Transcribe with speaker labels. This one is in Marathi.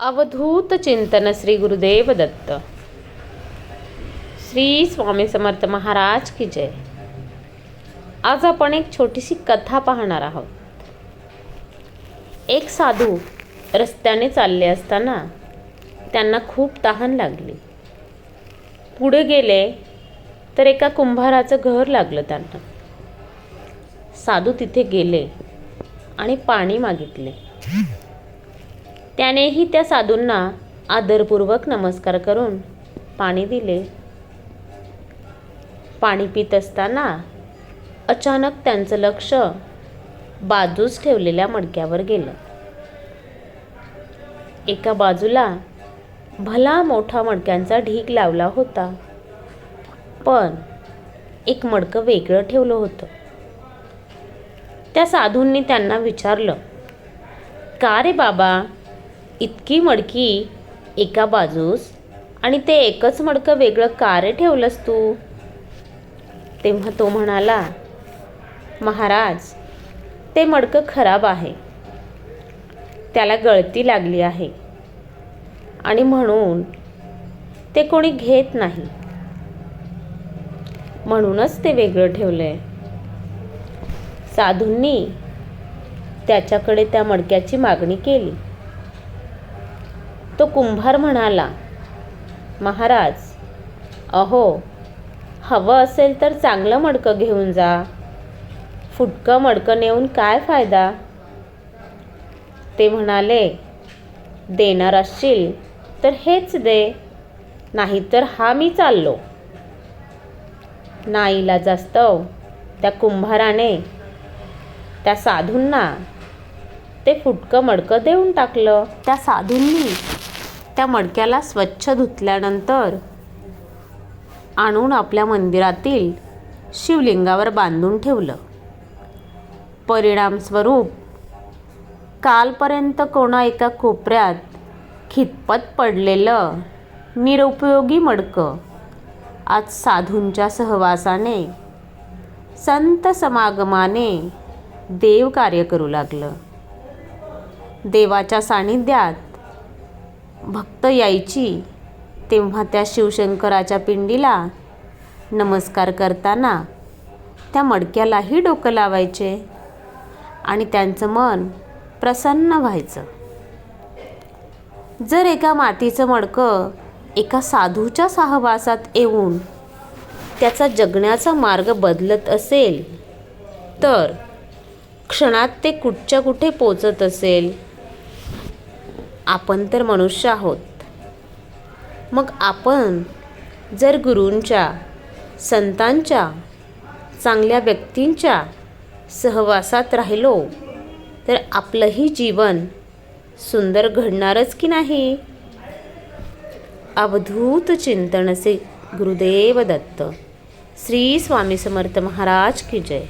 Speaker 1: अवधूत चिंतन श्री गुरुदेव दत्त। श्री स्वामी समर्थ महाराज की जय। आज आपण एक छोटीशी कथा पाहणार आहोत। एक साधू रस्त्याने चालले असताना त्यांना खूप तहान लागली। पुढे गेले तर एका कुंभाराचं घर लागलं त्यांना। साधू तिथे गेले आणि पाणी मागितले। त्यानेही त्या साधूंना आदरपूर्वक नमस्कार करून पाणी दिले. पाणी पित असताना अचानक त्यांचं लक्ष बाजूस ठेवलेल्या मडक्यावर गेलं. एका बाजूला भला मोठा मडक्यांचा ढीक लावला होता पण एक मडकं वेगळं ठेवलं होतं. त्या साधूंनी त्यांना विचारलं का रे बाबा इतकी मडकी एका बाजूस आणि ते एकच मडकं वेगळं का रे ठेवलंस तू? तेव्हा तो म्हणाला महाराज ते मडकं खराब आहे. त्याला गळती लागली आहे. आणि म्हणून ते कोणी घेत नाही. म्हणूनच ते वेगळं ठेवलंय. साधूंनी त्याच्याकडे त्या मडक्याची मागणी केली. तो कुंभार म्हणाला महाराज अहो हवं असेल तर चांगलं मडकं घेऊन जा. फुटकं मडकं नेऊन काय फायदा? ते म्हणाले देणार असशील तर हेच दे नाहीतर हा मी चाललो. नाईला जास्तव त्या कुंभाराने त्या साधूंना ते फुटकं मडकं देऊन टाकलं. त्या साधूंनी त्या मडक्याला स्वच्छ धुतल्यानंतर आणून आपल्या मंदिरातील शिवलिंगावर बांधून ठेवलं. परिणामस्वरूप कालपर्यंत कोणा एका कोपऱ्यात खितपत पडलेलं निरुपयोगी मडकं आज साधूंच्या सहवासाने संत समागमाने देव कार्य करू लागलं. देवाच्या सानिध्यात भक्त यायची तेव्हा त्या शिवशंकराच्या पिंडीला नमस्कार करताना त्या मडक्यालाही डोकं लावायचे आणि त्यांचं मन प्रसन्न व्हायचं. जर एका मातीचं मडकं एका साधूच्या सहवासात येऊन त्याचा जगण्याचा मार्ग बदलत असेल तर क्षणात ते कुठच्या कुठे पोचत असेल आपण तर मनुष्य आहोत. मग आपण जर गुरूंच्या संतांच्या चांगल्या व्यक्तींच्या सहवासात राहिलो तर आपलंही जीवन सुंदर घडणारच की नाही? अवधूत चिंतनसे गुरुदेव दत्त. श्री स्वामी समर्थ महाराज की जय.